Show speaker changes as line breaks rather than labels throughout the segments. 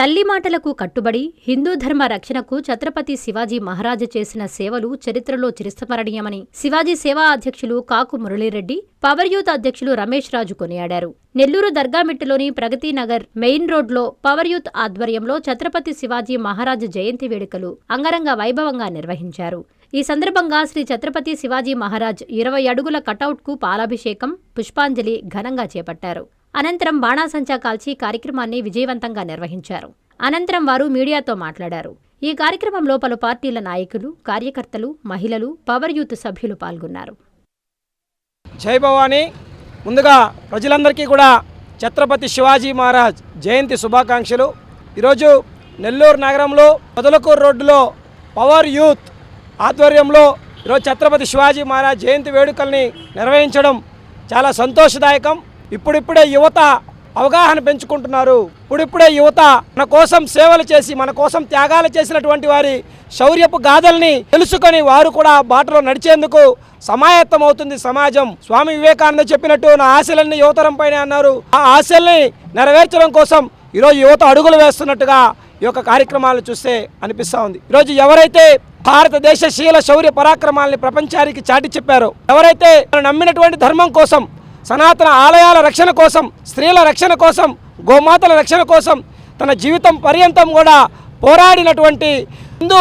తల్లి మాటలకు కట్టుబడి హిందూ ధర్మ రక్షణకు ఛత్రపతి శివాజీ మహారాజు చేసిన సేవలు చరిత్రలో చిరస్మరణీయమని శివాజీ సేవా అధ్యక్షులు కాకు మురళీరెడ్డి పవర్ యూత్ అధ్యక్షులు రమేష్ రాజు కొనియాడారు. నెల్లూరు దర్గామిట్టులోని ప్రగతి నగర్ మెయిన్ రోడ్లో పవర్ యూత్ ఆధ్వర్యంలో ఛత్రపతి శివాజీ మహారాజు జయంతి వేడుకలు అంగరంగ వైభవంగా నిర్వహించారు. ఈ సందర్భంగా శ్రీ ఛత్రపతి శివాజీ మహారాజ్ ఇరవై అడుగుల కటౌట్కు పాలాభిషేకం పుష్పాంజలి ఘనంగా చేపట్టారు. అనంతరం బాణాసంచా కాల్చి కార్యక్రమాన్ని విజయవంతంగా నిర్వహించారు. అనంతరం వారు మీడియాతో మాట్లాడారు. ఈ కార్యక్రమంలో పలు పార్టీల నాయకులు కార్యకర్తలు మహిళలు పవర్ యూత్ సభ్యులు పాల్గొన్నారు.
జై భవానీ. ముందుగా ప్రజలందరికీ కూడా ఛత్రపతి శివాజీ మహారాజ్ జయంతి శుభాకాంక్షలు. ఈరోజు నెల్లూరు నగరంలో పొదలకూరు రోడ్డులో పవర్ యూత్ ఆధ్వర్యంలో ఈరోజు ఛత్రపతి శివాజీ మహారాజ్ జయంతి వేడుకల్ని నిర్వహించడం చాలా సంతోషదాయకం. ఇప్పుడిప్పుడే యువత అవగాహన పెంచుకుంటున్నారు. ఇప్పుడిప్పుడే యువత మన కోసం సేవలు చేసి మన కోసం త్యాగాలు చేసినటువంటి వారి శౌర్యపు గాథల్ని తెలుసుకొని వారు కూడా బాటలో నడిచేందుకు సమాయత్తం అవుతుంది సమాజం. స్వామి వివేకానంద చెప్పినట్టు నా ఆశలన్నీ యువతరం పైన అన్నారు. ఆ ఆశల్ని నెరవేర్చడం కోసం ఈరోజు యువత అడుగులు వేస్తున్నట్టుగా ఈ యొక్క కార్యక్రమాలను చూస్తే అనిపిస్తూ ఉంది. ఈరోజు ఎవరైతే భారతదేశ శీల శౌర్య పరాక్రమాల్ని ప్రపంచానికి చాటి చెప్పారో ఎవరైతే నమ్మినటువంటి ధర్మం కోసం సనాతన ఆలయాల రక్షణ కోసం స్త్రీల రక్షణ కోసం గోమాతల రక్షణ కోసం తన జీవితం పర్యంతం కూడా పోరాడినటువంటి హిందూ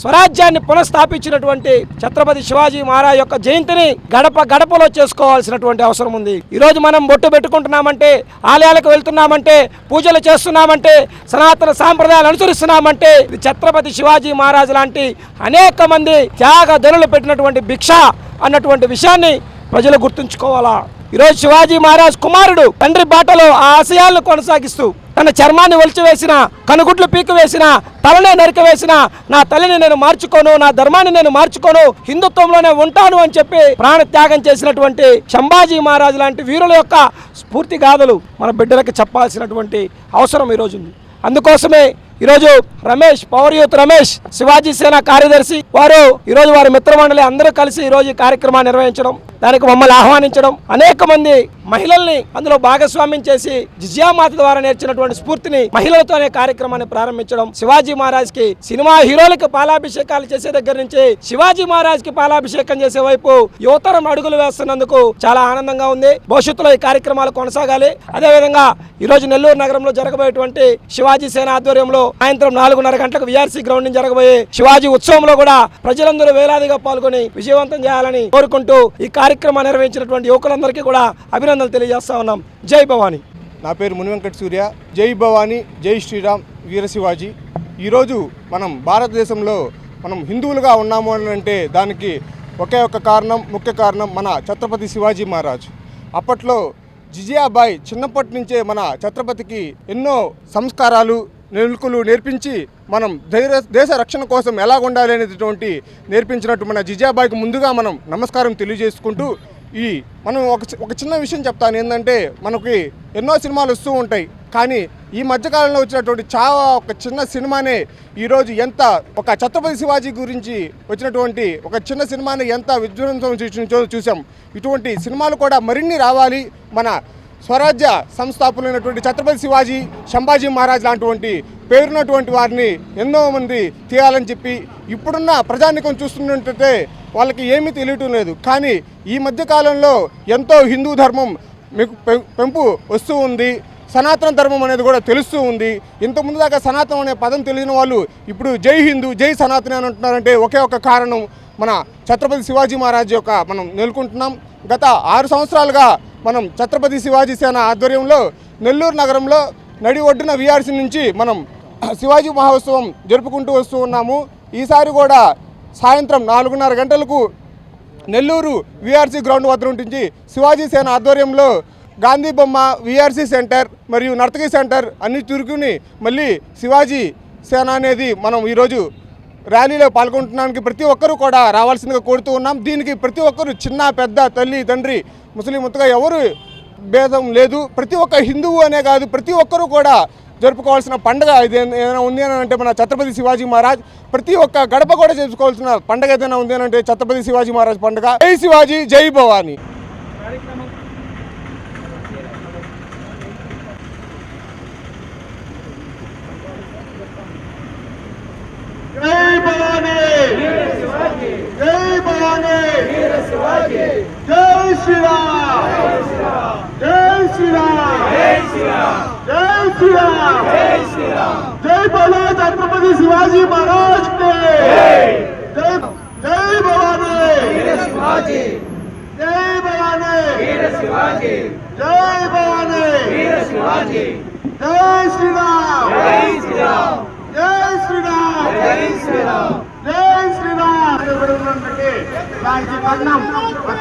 స్వరాజ్యాన్ని పునఃస్థాపించినటువంటి ఛత్రపతి శివాజీ మహారాజ్ యొక్క జయంతిని గడప గడపలో చేసుకోవాల్సినటువంటి అవసరం ఉంది. ఈరోజు మనం బొట్టు పెట్టుకుంటున్నామంటే ఆలయాలకు వెళ్తున్నామంటే పూజలు చేస్తున్నామంటే సనాతన సాంప్రదాయాలు అనుసరిస్తున్నామంటే ఇది ఛత్రపతి శివాజీ మహారాజ్ లాంటి అనేక మంది త్యాగ ధనులు పెట్టినటువంటి భిక్ష అన్నటువంటి విషయాన్ని ప్రజలు గుర్తుంచుకోవాలా? ఈరోజు శివాజీ మహారాజ్ కుమారుడు తండ్రి బాటలో ఆ ఆశయాలను కొనసాగిస్తూ తన చర్మాన్ని ఒలిచివేసిన కనుగుడ్లు పీకివేసిన తలనే నరికివేసిన నా తల్లిని నేను మార్చుకోను నా ధర్మాన్ని నేను మార్చుకోను హిందుత్వంలోనే ఉంటాను అని చెప్పి ప్రాణ త్యాగం చేసినటువంటి శంభాజీ మహారాజు లాంటి వీరుల యొక్క స్ఫూర్తి గాథలు మన బిడ్డలకు చెప్పాల్సినటువంటి అవసరం ఈరోజు ఉంది. అందుకోసమే ఈరోజు రమేష్ పవర్ యూత్ రమేష్ శివాజీ సేన కార్యదర్శి వారు ఈరోజు వారి మిత్రమండలి అందరూ కలిసి ఈరోజు ఈ కార్యక్రమాన్ని నిర్వహించడం దానికి మమ్మల్ని ఆహ్వానించడం. అనేక మంది మహిళల్ని అందులో భాగస్వామ్యం చేసి జిజియామాత ద్వారా నేర్చినటువంటి స్ఫూర్తిని మహిళలతోనే కార్యక్రమాన్ని ప్రారంభించడం. శివాజీ మహారాజ్కి సినిమా హీరోలకు పాలాభిషేకాలు చేసే దగ్గర నుంచి శివాజీ మహారాజ్కి పాలాభిషేకం చేసే వైపు యువతరం అడుగులు వేస్తున్నందుకు చాలా ఆనందంగా ఉంది. భవిష్యత్తులో ఈ కార్యక్రమాలు కొనసాగాలి. అదేవిధంగా ఈ రోజు నెల్లూరు నగరంలో జరగబోయేటువంటి శివాజీ సేన ఆధ్వర్యంలో సాయంత్రం నాలుగున్నర గంటలకు విఆర్సీ గ్రౌండ్ నుంచి జరగబోయే శివాజీ ఉత్సవంలో కూడా ప్రజలందరూ వేలాదిగా పాల్గొని విజయవంతం చేయాలని కోరుకుంటూ ఈ కార్యక్రమాన్ని నిర్వహించినటువంటి యువకులందరికీ కూడా అభినందనలు తెలియజేస్తా ఉన్నాం. జై భవానీ.
నా పేరు ముని వెంకట సూర్య. జై భవానీ జై శ్రీరామ్ వీర శివాజీ. ఈరోజు మనం భారతదేశంలో మనం హిందువులుగా ఉన్నాము అని అంటే దానికి ఒకే ఒక కారణం ముఖ్య కారణం మన ఛత్రపతి శివాజీ మహారాజ్. అప్పట్లో జిజియాబాయ్ చిన్నప్పటి నుంచే మన ఛత్రపతికి ఎన్నో సంస్కారాలు నెలుకులు నేర్పించి మనం ధైర్య దేశ రక్షణ కోసం ఎలా ఉండాలి అనేటువంటి నేర్పించినట్టు మన జిజాబాయికి ముందుగా మనం నమస్కారం తెలియజేసుకుంటూ ఈ మనం ఒక ఒక చిన్న విషయం చెప్తాను. ఏంటంటే మనకి ఎన్నో సినిమాలు వస్తూ ఉంటాయి. కానీ ఈ మధ్యకాలంలో వచ్చినటువంటి చాలా ఒక చిన్న సినిమానే ఈరోజు ఎంత ఒక ఛత్రపతి శివాజీ గురించి వచ్చినటువంటి ఒక చిన్న సినిమాని ఎంత విధ్వంసం చూసిందో చూసాం ఇటువంటి సినిమాలు కూడా మరిన్ని రావాలి. మన స్వరాజ్య సంస్థాపకులైనటువంటి ఛత్రపతి శివాజీ శంభాజీ మహారాజ్ లాంటివంటి పేరున్నటువంటి వారిని ఎన్నో మంది తీయాలని చెప్పి ఇప్పుడున్న ప్రజానికం చూస్తున్నట్టయితే వాళ్ళకి ఏమీ తెలియటం లేదు. కానీ ఈ మధ్య కాలంలో ఎంతో హిందూ ధర్మం మీకు పెం- పెంపు వస్తూ ఉంది. సనాతన ధర్మం అనేది కూడా తెలుస్తూ ఉంది. ఇంతకుముందు దాకా సనాతనం అనే పదం తెలియని వాళ్ళు ఇప్పుడు జై హిందూ జై సనాతన అని అంటున్నారంటే ఒకే ఒక కారణం. మన ఛత్రపతి శివాజీ మహారాజ్ యొక్క మనం నెలకొంటున్నాం గత ఆరు సంవత్సరాలుగా మనం ఛత్రపతి శివాజీ సేన ఆధ్వర్యంలో నెల్లూరు నగరంలో నడి ఒడ్డున వీఆర్సీ నుంచి మనం శివాజీ మహోత్సవం జరుపుకుంటూ వస్తూ ఉన్నాము. ఈసారి కూడా సాయంత్రం నాలుగున్నర గంటలకు నెల్లూరు విఆర్సీ గ్రౌండ్ వద్ద నుంచి శివాజీ సేన ఆధ్వర్యంలో గాంధీ బొమ్మ విఆర్సీ సెంటర్ మరియు నర్తకి సెంటర్ అన్ని చురుకుని మళ్ళీ శివాజీ సేన అనేది మనం ఈరోజు ర్యాలీలో పాల్గొంటున్నానికి ప్రతి ఒక్కరూ కూడా రావాల్సిందిగా కోరుతూ ఉన్నాం. దీనికి ప్రతి ఒక్కరు చిన్న పెద్ద తల్లి తండ్రి ముస్లిం ముత్తగా ఎవరు భేదం లేదు. ప్రతి ఒక్క హిందువు అనే కాదు ప్రతి ఒక్కరూ కూడా జరుపుకోవాల్సిన పండగ ఇది. ఏదైనా ఉంది అని అంటే మన ఛత్రపతి శివాజీ మహారాజ్ ప్రతి ఒక్క గడప కూడా చేసుకోవాల్సిన పండగ ఏదైనా ఉంది అని అంటే ఛత్రపతి శివాజీ మహారాజ్ పండగ. జై శివాజీ జై
జై జై భవానీ! శ్రీరామ్ జై శ్రీరామ్ జై శ్రీరామ్ జై శ్రీరామ్ జై బోలో ఛత్రపతి శివాజీ మహారాజ్
జై భవానీ శివాజీ జై భవానీ శివాజీ జై భవానీ శివాజీ జై శ్రీరామ్ జై శ్రీరామ్ జై శ్రీరామ్
జై శ్రీరామ్ జై శ్రీరామ్ దానికి కన్నం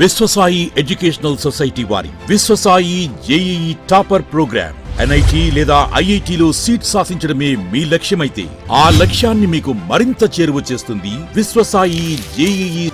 విశ్వసాయి ఎడ్యుకేషనల్ సొసైటీ వారి Vishwasai JEE topper program. NIT లేదా ఐఐటిలో సీట్ సాధించడమే మీ లక్ష్యమైతే ఆ లక్ష్యాన్ని మీకు మరింత చేరువ చేస్తుంది Vishwasai JEE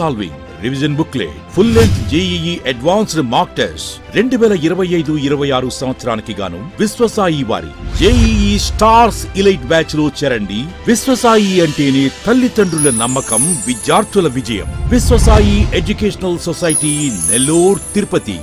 solving revision booklet full length JEE advanced mock test రెండు వేల ఇరవై ఐదు ఇరవై ఆరు సంవత్సరానికి గాను విశ్వసాయి వారి జేఈఈ స్టార్స్ ఇలైట్ బ్యాచ్లో చేరండి. విశ్వసాయి అంటేనే తల్లిదండ్రుల నమ్మకం విద్యార్థుల విజయం. Vishwasai educational society Nellore Tirupati